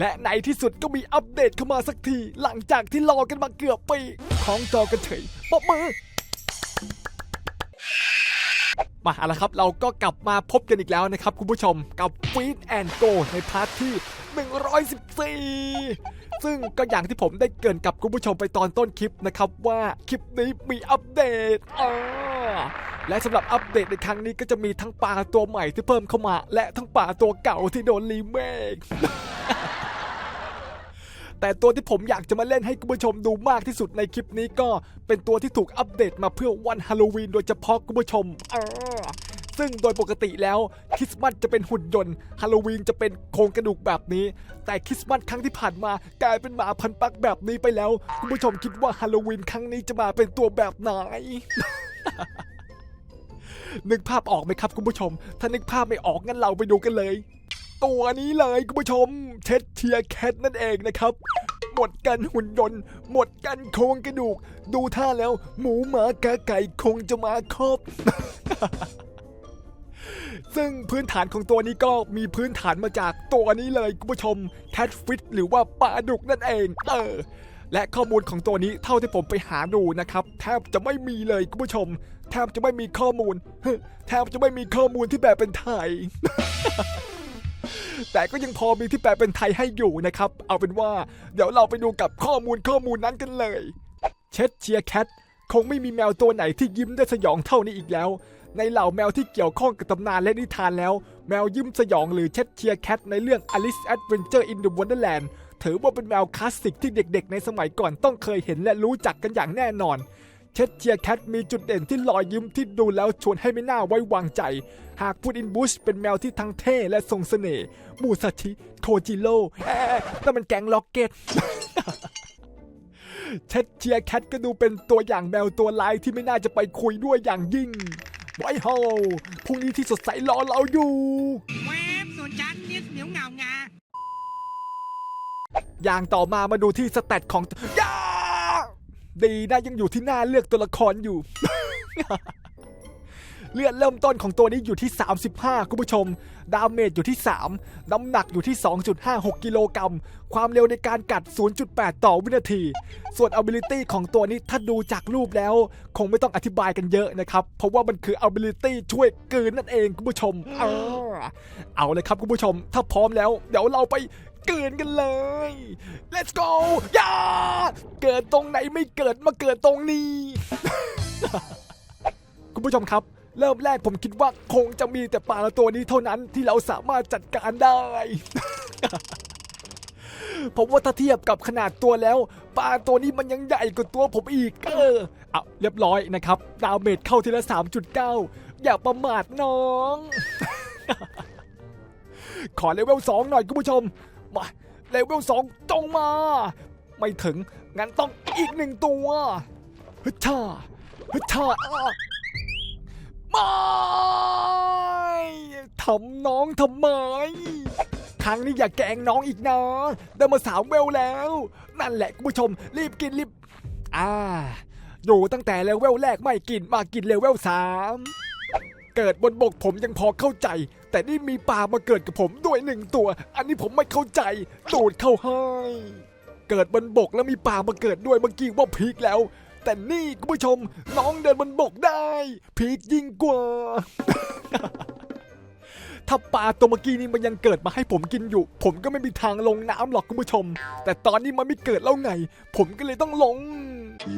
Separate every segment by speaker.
Speaker 1: และในที่สุดก็มีอัปเดตเข้ามาสักที หลังจากที่รอกันมาเกือบปีของจอกันเฉยปรบมือมาเอาละครับ เราก็กลับมาพบกันอีกแล้วนะครับ คุณผู้ชมกับฟีดแอนโกในพาร์ทที่ 114 ซึ่งก็อย่างที่ผมได้เกรินกับคุณผู้ชมไปตอนต้นคลิปนะครับ ว่าคลิปนี้มีอัปเดตอ่าและสำหรับอัปเดตในครั้งนี้ก็จะมีทั้งปลาตัวใหม่ที่เพิ่มเข้ามา และทั้งปลาตัวเก่าที่โดนรีเมค แต่ตัวที่ผมอยากจะมาเล่นให้คุณผู้ชมดูมากที่สุดในคลิปนี้ก็เป็นตัวที่ถูกอัปเดตมาเพื่อวันฮาโลวีนโดยเฉพาะคุณผู้ชมอ่าซึ่งโดยปกติแล้วคริสต์มาสจะเป็นหุ่นยนต์ฮาโลวีนจะเป็นโครงกระดูกแบบนี้ แต่คริสต์มาสครั้งที่ผ่านมากลายเป็นหมาพันปักแบบนี้ไปแล้ว คุณผู้ชมคิดว่าฮาโลวีนครั้งนี้จะมาเป็นตัวแบบไหนนึกภาพออกไหมครับคุณผู้ชม ถ้านึกภาพไม่ออกงั้นเราไปดูกันเลย ตัวนี้เลยคุณผู้ชม เช็ดเชียแคทนั่นเองนะครับ หมดกันหุ่นยนต์ หมดกันโครงกระดูก ดูท่าแล้ว หมูหมากาไก่คงจะมาครบซึ่งพื้นฐานของตัวนี้ก็มีพื้นฐานมาจากตัวนี้เลยคุณผู้ชมแคทฟิตหรือว่าปลาดุกนั่นเอง เออ และข้อมูลของตัวนี้เท่าที่ผมไปหาดูนะครับ แทบจะไม่มีเลยคุณผู้ชม แทบจะไม่มีข้อมูล แทบจะไม่มีข้อมูลที่แปลเป็นไทย แต่ก็ยังพอมีที่แปลเป็นไทยให้อยู่นะครับ เอาเป็นว่า เดี๋ยวเราไปดูกับข้อมูลข้อมูลนั้นกันเลย เช็ดเชียร์แคทคงไม่มีแมวตัวไหนที่ยิ้มได้สยองเท่านี้อีกแล้ว ในเหล่าแมวที่เกี่ยวข้องกับตำนานและนิทานแล้ว แมวยิ้มสยองหรือเช็ดเชียร์แคทในเรื่อง Alice Adventure in the Wonderland ถือว่าเป็นแมวคลาสสิกที่เด็กๆ ในสมัยก่อนต้องเคยเห็นและรู้จักกันอย่างแน่นอน เช็ดเชียแคทมีจุดเด่นที่รอยยิ้มที่ดูแล้วชวนให้ไม่น่าไว้วางใจ หากพูดอินบุชเป็นแมวที่ทั้งเท่และทรงเสน่ห์มูซาชิโทจิโร่เอ๊ะนั่นมันแกงล็อกเก็ตเช็ดเชียแคทก็ดูเป็นตัวอย่างแมวตัวลายที่ไม่น่าจะไปคุยด้วยอย่างยิ่งไว้เฮาพรุ่งนี้ที่สดใสรอเราอยู่
Speaker 2: เวฟส่วนฉันนิดเหนียวเงางา
Speaker 1: อย่างต่อมามาดูที่สแตทของย ดีนะยังอยู่ที่หน้าเลือกตัวละครอยู่ เลือดเริ่มต้นของตัวนี้อยู่ที่ 35 คุณผู้ชม ดาเมจอยู่ที่ 3 น้ำหนักอยู่ที่ 2.56 กิโลกรัม ความเร็วในการกัด 0.8 ต่อวินาที ส่วน ability ของตัวนี้ถ้าดูจากรูปแล้ว คงไม่ต้องอธิบายกันเยอะนะครับ เพราะว่ามันคือ ability ช่วยกืนนั่นเองคุณผู้ชม เอาเลยครับคุณผู้ชม ถ้าพร้อมแล้ว เดี๋ยวเราไป เกินกันเลย let's go อย่าเกิดตรงไหนไม่เกิดมาเกิดตรงนี้ คุณผู้ชมครับ เริ่มแรกผมคิดว่าคงจะมีแต่ปลาตัวนี้เท่านั้นที่เราสามารถจัดการได้ ผมว่าถ้าเทียบกับขนาดตัวแล้วปลาตัวนี้มันยังใหญ่กว่าตัวผมอีก เออเอาเรียบร้อยนะครับ ดาวเมจเข้าทีละ 3.9 อย่าประมาทน้อง ขอเลเวล2หน่อยคุณผู้ชม มาเลเวล2จงมา ไม่ถึง งั้นต้องอีกหนึ่งตัวฮึช่าฮึช่าอ้าไม่ทำน้องทำไม ครั้งนี้อย่าแกล้งน้องอีกนะได้มาสามเวลแล้ว นั่นแหละคุณผู้ชม รีบกินรีบ อ่าอยู่ตั้งแต่เลเวลแรกไม่กินมากินเลเวลสามเกิดบนบกผมยังพอเข้าใจ แต่นี่มีปลามาเกิดกับผมด้วยหนึ่งตัว อันนี้ผมไม่เข้าใจตูดเข้าให้เกิดบนบกแล้วมีปลามาเกิดด้วยเมื่อกี้ว่าพีคแล้ว แต่นี่คุณผู้ชมน้องเดินบนบกได้ พีคยิ่งกว่า ถ้าปลาตัวเมื่อกี้นี้มันยังเกิดมาให้ผมกินอยู่ ผมก็ไม่มีทางลงน้ำหรอกคุณผู้ชม แต่ตอนนี้มันไม่เกิดแล้วไง ผมก็เลยต้องลง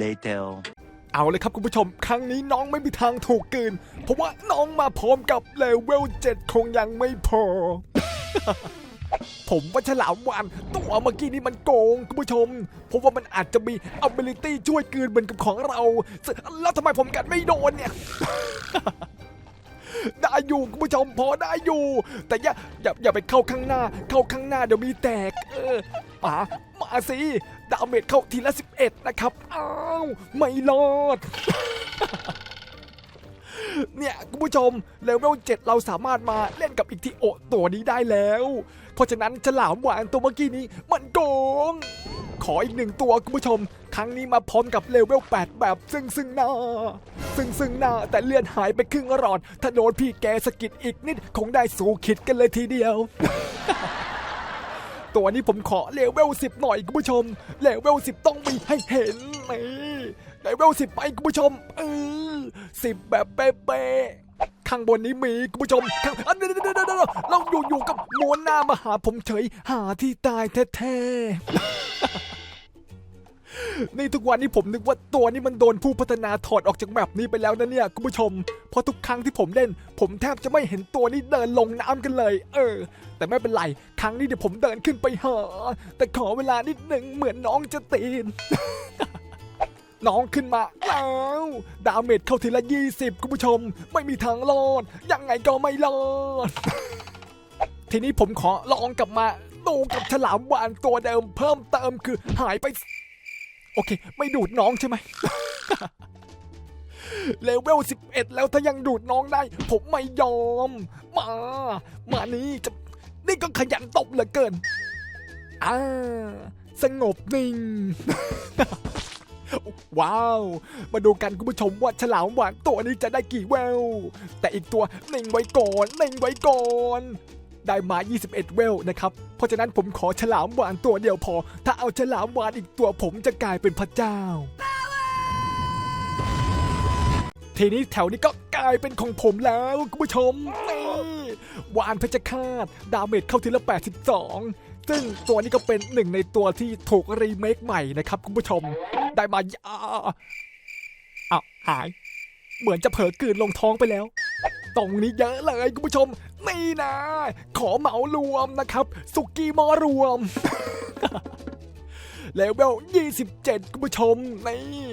Speaker 3: Later.
Speaker 1: เอาเลยครับคุณผู้ชม ครั้งนี้น้องไม่มีทางถูกกืน เพราะว่าน้องมาพร้อมกับเลเวล7คงยังไม่พอ ผมว่าฉลามวานตัวเมื่อกี้นี้มันโกงคุณผู้ชม เพราะว่ามันอาจจะมี ability ช่วยกืนเหมือนกับของเรา แล้วทำไมผมกัดไม่โดนเนี่ย ได้อยู่คุณผู้ชมพอได้อยู่ แต่อย่าอย่าอย่าไปเข้าข้างหน้า เข้าข้างหน้าเดี๋ยวมีแตก เออมา มาสิดาเมจเข้าทีละ 11 นะครับ อ้าว ไม่รอด เนี่ยคุณผู้ชมเลเวล7เราสามารถมาเล่นกับอิกทิโอตัวนี้ได้แล้ว เพราะฉะนั้นฉลามหวานตัวเมื่อกี้นี้มันโกง ขออีกหนึ่งตัวคุณผู้ชม ครั้งนี้มาพร้อมกับเลเวล8 แบบซึ่งซึ่งหน้า ซึ่งซึ่งหน้าแต่เลื่อนหายไปครึ่งหลอด ถ้าโดนพี่แกสะกิดอีกนิดคงได้สู่ขิดกันเลยทีเดียว ตัวนี้ผมขอเลเวลสิบหน่อยคุณผู้ชม เลเวลสิบต้องมีให้เห็นนี่เลเวลสิบไปคุณผู้ชมเออสิบแบบเป๊ะๆข้างบนนี้มีคุณผู้ชมข้างอันนี้เดี๋ยวเดี๋ยวเดี๋ยวเราอยู่อยู่กับม้วนหน้ามาหาผมเฉยหาที่ตายแท้ๆ นี่ทุกวันนี้ผมนึกว่าตัวนี้มันโดนผู้พัฒนาถอดออกจากแมปนี้ไปแล้วนะเนี่ยคุณผู้ชม เพราะทุกครั้งที่ผมเล่น ผมแทบจะไม่เห็นตัวนี้เดินลงน้ำกันเลย เออ แต่ไม่เป็นไร ครั้งนี้เดี๋ยวผมเดินขึ้นไปหาแต่ขอเวลานิดหนึ่งเหมือนน้องจะตีนน้องขึ้นมาแล้วดาเมจเข้าทีละ 20 คุณผู้ชม ไม่มีทางรอด ยังไงก็ไม่รอด ทีนี้ผมขอลองกลับมาดูกับฉลามวานตัวเดิมเพิ่มเติมคือหายไป โอเค ไม่ดูดน้องใช่ไหมเลเวล 11 แล้วถ้ายังดูดน้องได้ ผมไม่ยอม มา มานี่จะนี่ก็ขยันตบเหลือเกิน อ่า สงบนิ่ง ว้าว มาดูกันคุณผู้ชมว่าฉลามหวานตัวนี้จะได้กี่แวว แต่อีกตัวนิ่งไว้ก่อนนิ่งไว้ก่อน ได้มา 21 เวลนะครับ เพราะฉะนั้นผมขอฉลามหวานตัวเดียวพอ ถ้าเอาฉลามหวานอีกตัวผมจะกลายเป็นพระเจ้า ทีนี้แถวนี้ก็กลายเป็นของผมแล้วคุณผู้ชมนี่วานเพชรฆาตดาเมจเข้าทีละ 82ซึ่งตัวนี้ก็เป็นหนึ่งในตัวที่ถูกรีเมคใหม่นะครับคุณผู้ชม ได้มาอ่าอ้าวหาย เหมือนจะเผลอกลืนลงท้องไปแล้ว ตรงนี้เยอะเลยคุณผู้ชมนี่นะ ขอเหมารวมนะครับ สุกี้หมอรวมเลเวล27 คุณผู้ชมนี่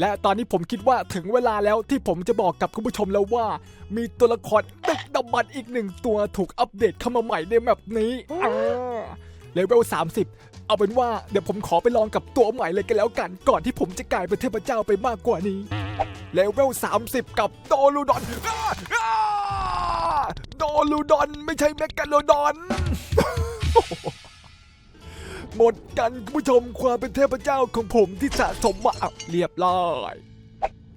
Speaker 1: และตอนนี้ผมคิดว่าถึงเวลาแล้วที่ผมจะบอกกับคุณผู้ชมแล้วว่า มีตัวละครตึกดำบันอีกหนึ่งตัวถูกอัปเดตเข้ามาใหม่ในแมปนี้อ่าเลเวล30 เอาเป็นว่าเดี๋ยวผมขอไปลองกับตัวใหม่เลยกันแล้วกัน ก่อนที่ผมจะกลายเป็นเทพเจ้าไปมากกว่านี้เลเวล30 กับโดลูดอนอ้าอ้า โดลูดอนไม่ใช่แมกกาโลดอน หมดกันคุณผู้ชมความเป็นเทพเจ้าของผมที่สะสมมาอะเรียบร้อย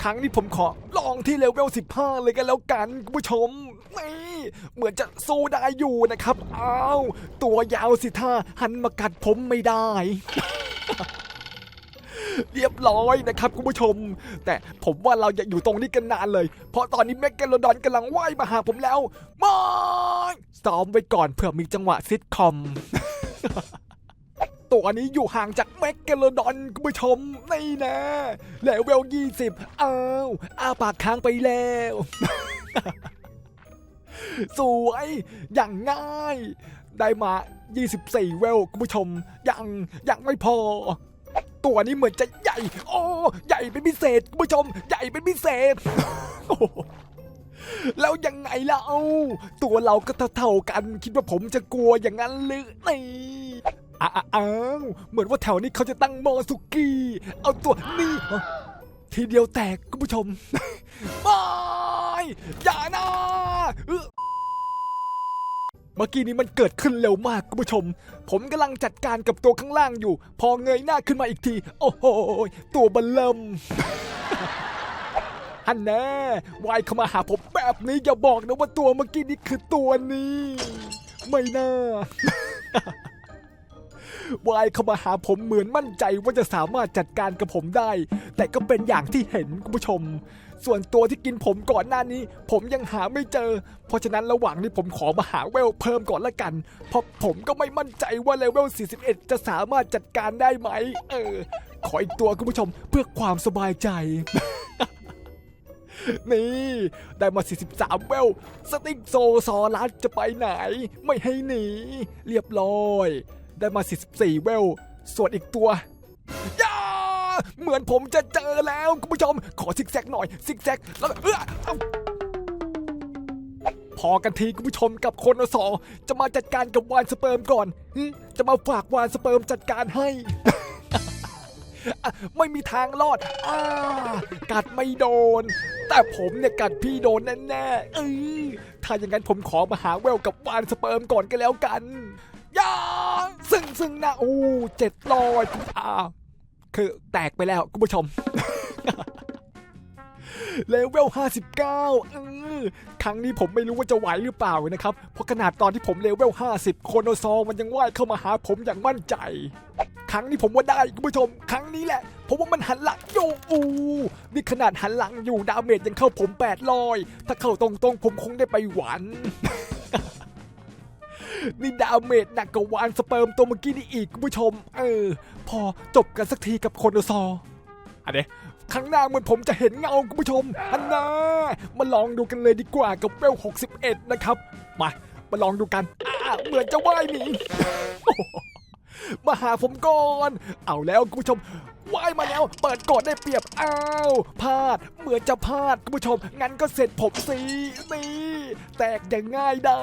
Speaker 1: ครั้งนี้ผมขอลองที่เลเวล 15 เลยกันแล้วกันคุณผู้ชมนี่เหมือนจะสู้ได้อยู่นะครับ อ้าว ตัวยาวสิท่าหันมากัดผมไม่ได้ เรียบร้อยนะครับคุณผู้ชม แต่ผมว่าเราอย่าอยู่ตรงนี้กันนานเลย เพราะตอนนี้แมกกาโลดอนกำลังว่ายมาหาผมแล้วไม่ซ้อมไว้ก่อนเผื่อมีจังหวะซิทคอมตัวนี้อยู่ห่างจากแมกกาโลดอนคุณผู้ชมนี่นะเลเวล20อ้าวอาปากค้างไปแล้วสวยอย่างง่าย ได้มา 24 เวลคุณผู้ชม ยัง ยังไม่พอ ตัวนี้เหมือนจะใหญ่ โอ้ใหญ่เป็นพิเศษคุณผู้ชม ใหญ่เป็นพิเศษแล้วยังไงล่ะเอ้าตัวเราก็เท่าๆกัน คิดว่าผมจะกลัวอย่างนั้นหรือนี่อ้าวเหมือนว่าแถวนี้เขาจะตั้งมอสุกี้ เอาตัวนี่ทีเดียวแตกคุณผู้ชมไม่อย่านะ เมื่อกี้นี้มันเกิดขึ้นเร็วมากคุณผู้ชม ผมกำลังจัดการกับตัวข้างล่างอยู่ พอเงยหน้าขึ้นมาอีกที โอ้โห ตัวบันเริ่มฮันแน่วายเข้ามาหาผมแบบนี้อย่าบอกนะว่าตัวเมื่อกี้นี้คือตัวนี้ ไม่น่าวายเข้ามาหาผมเหมือนมั่นใจว่าจะสามารถจัดการกับผมได้ แต่ก็เป็นอย่างที่เห็นคุณผู้ชม ส่วนตัวที่กินผมก่อนหน้านี้ ผมยังหาไม่เจอ เพราะฉะนั้นระหว่างนี้ผมขอมาหาเวลเพิ่มก่อนละกัน เพราะผมก็ไม่มั่นใจว่าเลเวล 41 จะสามารถจัดการได้ไหม เออ ขออีกตัวคุณผู้ชมเพื่อความสบายใจ นี่ ได้มา 43 เวล สติ๊กโซซอรัสจะไปไหน ไม่ให้หนี เรียบร้อย ได้มา 44 เวล ส่วนอีกตัวย่า เหมือนผมจะเจอแล้วคุณผู้ชม ขอซิกแซกหน่อยซิกแซกแล้วเออพอกันทีคุณผู้ชมกับคนอสอจะมาจัดการกับวานสเปิร์มก่อน จะมาฝากวานสเปิร์มจัดการให้ ไม่มีทางรอดอากัดไม่โดน แต่ผมเนี่ยกัดพี่โดนแน่ๆเออถ้าอย่างนั้นผมขอมาหาแววกับวานสเปิร์มก่อนก็แล้วกันย่าซึ่งซึ่งนะอู้เจ็ดร้อยอ่า คือแตกไปแล้วคุณผู้ชมเลเวล 59เออครั้งนี้ผมไม่รู้ว่าจะไหวหรือเปล่านะครับ เพราะขนาดตอนที่ผมเลเวล 50 โคโนซอมันยังว่ายเข้ามาหาผมอย่างมั่นใจ ครั้งนี้ผมว่าได้คุณผู้ชม ครั้งนี้แหละผมว่ามันหันหลังอยู่อูนี่ขนาดหันหลังอยู่ดาเมจยังเข้าผม800ถ้าเข้าตรงๆผมคงได้ไปหวัน นี่ดาเมจหนักกว่าวานสเปิร์มตัวเมื่อกี้นี่อีกคุณผู้ชม เออ พอจบกันสักทีกับโคโนซออันนี้ข้างหน้าเหมือนผมจะเห็นเงาคุณผู้ชม อันน่ามาลองดูกันเลยดีกว่ากับเวล 61 นะครับ มา มาลองดูกันเหมือนจะว่ายหนีมาหาผมก่อน เอาแล้วคุณผู้ชมว่ายมาแล้ว เปิดกดได้เปรียบ อ้าวพลาด เหมือนจะพลาดคุณผู้ชม งั้นก็เสร็จผมสินี่ แตกอย่างง่ายได้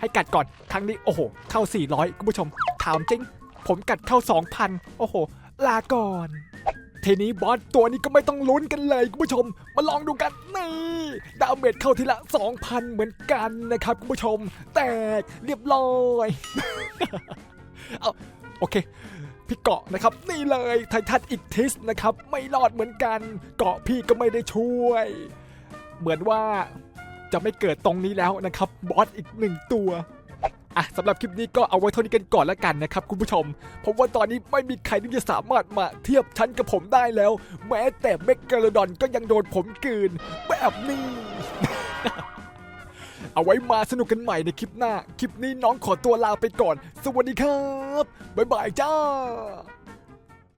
Speaker 1: ให้กัดก่อนครั้งนี้โอ้โห เข้า 400 คุณผู้ชม ถามจริง ผมกัดเข้า 2,000 โอ้โห ลาก่อนทีนี้บอสตัวนี้ก็ไม่ต้องลุ้นกันเลยคุณผู้ชม มาลองดูกันนี่ดาเมจเข้าทีละ 2,000 เหมือนกันนะครับคุณผู้ชม แตกเรียบร้อยเอาโอเคพี่เกาะนะครับ นี่เลยไททันอิกทิสนะครับ ไม่รอดเหมือนกัน เกาะพี่ก็ไม่ได้ช่วย เหมือนว่า จะไม่เกิดตรงนี้แล้วนะครับบอสอีกหนึ่งตัวอะสำหรับคลิปนี้ก็เอาไว้เท่านี้กันก่อนแล้วกันนะครับคุณผู้ชมผมว่าตอนนี้ไม่มีใครที่จะสามารถมาเทียบชั้นกับผมได้แล้ว แม้แต่เมกกาโลดอนก็ยังโดนผมกืน แบบนี้ เอาไว้มาสนุกกันใหม่ในคลิปหน้า คลิปนี้น้องขอตัวลาไปก่อน สวัสดีครับ บ๊ายบายจ้า